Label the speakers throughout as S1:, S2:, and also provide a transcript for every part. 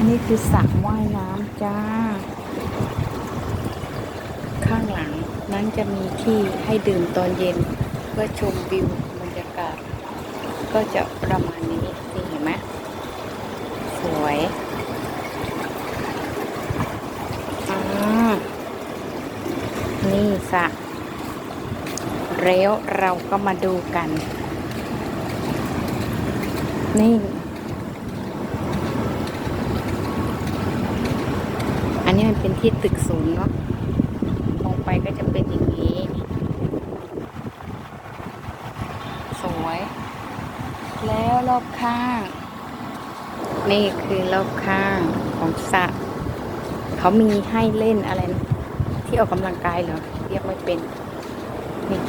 S1: อันนี้คือสระว่ายน้ำจ้า ข้างหลังนั้นจะมีที่ให้ดื่มตอนเย็น เพื่อชมวิวบรรยากาศ ก็จะประมาณนี้นี่เห็นไหมสวยอ่านี่สระแล้วเราก็มาดูกัน นี่ อั นี้มันเป็นที่ตึกศูนย์เนาะมองไปก็จะเป็นอย่างนี้ สวย แล้วรอบข้าง นี่คือรอบข้างของสระเขามีให้เล่นอะไรนะที่ออกกำลังกายเหรอ เรียกไม่เป็น นี่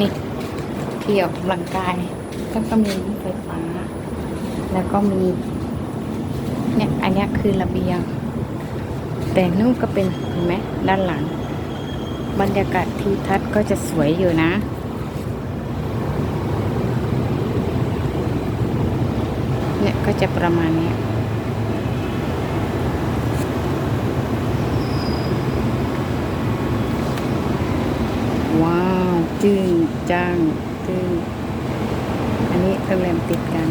S1: นี่ที่ออกกำลังกายแล้วก็มีไฟฟ้า แล้วก็มี นี่ยอันเนี้คือระเบียง แต่นู่นก็เป็นเห็นไหมด้านหลัง บรรยากาศทิวทัศน์ก็จะสวยอยู่นะเนี่ยก็จะประมาณนี้ว้าวจึ้งจ้างจึ้งอันนี้โรงแรมติดกัน